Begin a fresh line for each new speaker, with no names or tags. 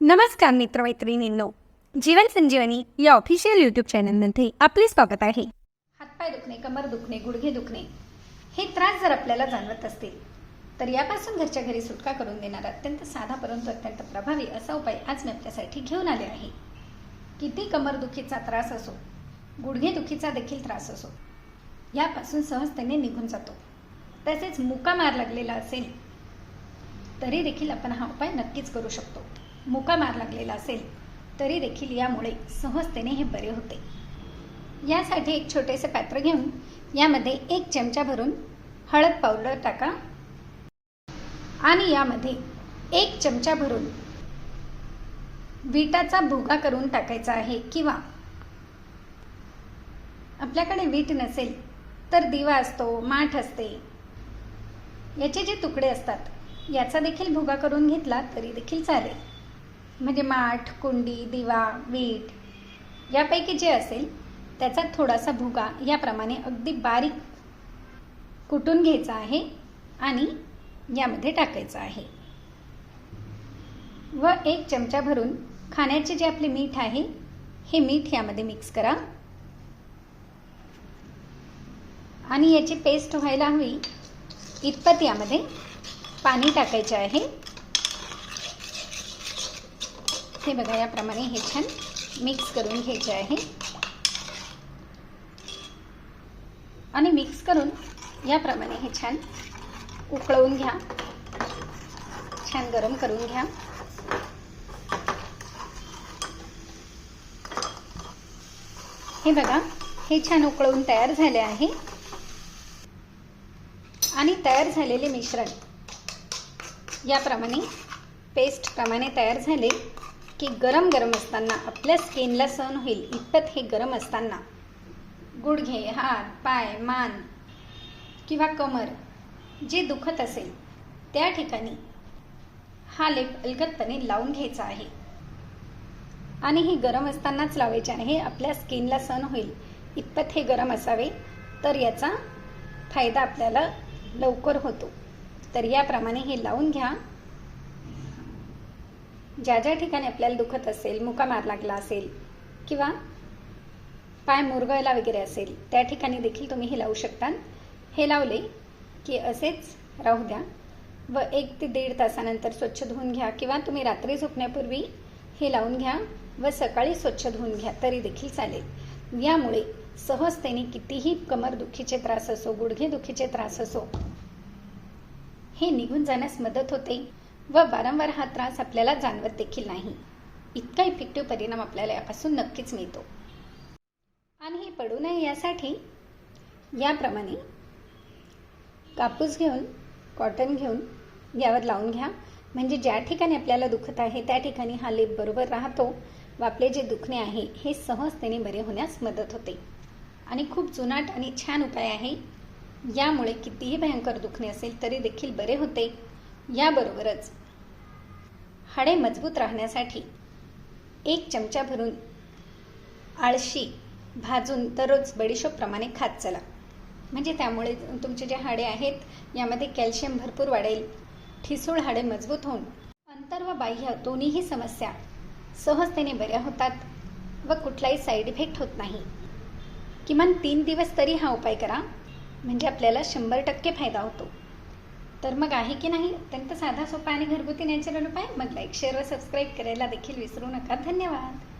नमस्कार मित्रमैत्रिणींनो जीवन संजीवनी या official YouTube चॅनलमध्ये आपले स्वागत आहे.
हातपाय दुखणे कमर दुखणे गुडघे दुखणे हे त्रास जर आपल्याला जाणवत असतील तर यापासून घरच्या घरी सुटका करून देणारा अत्यंत साधा परंतु अत्यंत प्रभावी असा उपाय आज मी आपल्यासाठी घेऊन आले आहे. किती कमरदुखीचा त्रास असो गुडघे दुखीचा देखील त्रास असो यापासून सहजतेने निघून जातो. तसेच मुका मार लागलेला असेल तरी देखील आपण हा उपाय नक्कीच करू शकतो. मुका मार लागलेला असेल तरी देखील यामुळे सहजतेने हे बरे होते. यासाठी एक छोटेसे पात्र घेऊन यामध्ये एक चमचा भरून हळद पावडर टाका आणि यामध्ये एक चमचा भरून विटाचा भुगा करून टाकायचा आहे किंवा आपल्याकडे वीट नसेल तर दिवा असतो माठ असते याचे जे तुकडे असतात याचा देखील भुगा करून घेतला तरी देखील चालेल. म्हणजे माठ कुंडी दिवा वीट यापैकी जे असेल त्याचा थोडासा भुगा याप्रमाणे अगदी बारीक कुटून घ्यायचा आहे आणि यामध्ये टाकायचा आहे. व एक चमचा भरून खाण्याचे जे आपले मीठ आहे हे मीठ यामध्ये मिक्स करा. आणि याची पेस्ट व्हायला हवी इतपत यामध्ये पाणी टाकायचे आहे. हे बघा याप्रमाणे हे छान मिक्स करून घ्यायचे आहे. आणि मिक्स करून याप्रमाणे हे छान उकळवून घ्या. छान गरम करून घ्या. हे बघा हे छान उकळवून तयार झाले आहे. आणि तयार झालेले मिश्रण. याप्रमाणे पेस्टप्रमाणे तयार झाले की गरम गरम असताना आपल्या स्किनला सहन होईल इतपत हे गरम असताना. गुडघे हात पाय मान किंवा कमर जे दुखत असेल त्या ठिकाणी हा लेप अलगदपणे लावून घ्यायचा आहे. आणि हे गरम असतानाच लावायचे आहे आपल्या स्किनला सहन होईल इतपत हे गरम असावे तर याचा फायदा आपल्याला लवकर होतो. तर याप्रमाणे हे लावून घ्या. ज्या ज्या ठिकाणी आपल्याला दुखत असेल मुका मार लागला असेल किंवा पाय मुरगळला वगैरे असेल त्या ठिकाणी देखील तुम्ही हे लावू शकता. हे लावले की असेच राहू द्या. व एक ते दीड तासानंतर स्वच्छ धुवून घ्या किंवा तुम्ही रात्री झोपण्यापूर्वी हे लावून घ्या व सकाळी स्वच्छ धुवून घ्या तरी देखील चालेल. यामुळे सहजतेने कितीही कमरदुखीचे त्रास असो गुडघेदुखीचे त्रास असो हे निघून जाण्यास मदत होते व वारंवार हा त्रास आपल्याला जाणवत देखील नाही. इतका इफेक्टिव्ह परिणाम आपल्याला यापासून नक्कीच मिळतो. आणि हे पडू नये यासाठी याप्रमाणे कापूस घेऊन कॉटन घेऊन यावर लावून घ्या. म्हणजे ज्या ठिकाणी आपल्याला दुखत आहे त्या ठिकाणी हा लेप बरोबर राहतो व आपले जे दुखणे आहे हे सहजतेने बरे होण्यास मदत होते. आणि खूप जुनाट आणि छान उपाय आहे. यामुळे कितीही भयंकर दुखणे असेल तरी देखील बरे होते. याबरोबरच हाडे मजबूत राहण्यासाठी एक चमचा भरून आळशी भाजून दररोज बडीशोपप्रमाणे खात चला. म्हणजे त्यामुळे तुमचे जे हाडे आहेत यामध्ये कॅल्शियम भरपूर वाढेल. ठिसूळ हाडे मजबूत होऊन अंतर व बाह्य दोन्हीही समस्या सहजतेने बऱ्या होतात व कुठलाही साईड इफेक्ट होत नाही. किमान तीन दिवस तरी हा उपाय करा. म्हणजे आपल्याला शंभर टक्के फायदा होतो. तर मग आहे की नाही? अत्यंत साधा सोपा आणि घरगुती नॅचरल उपाय? मग लाईक शेअर व सबस्क्राईब करायला देखील विसरू नका. धन्यवाद.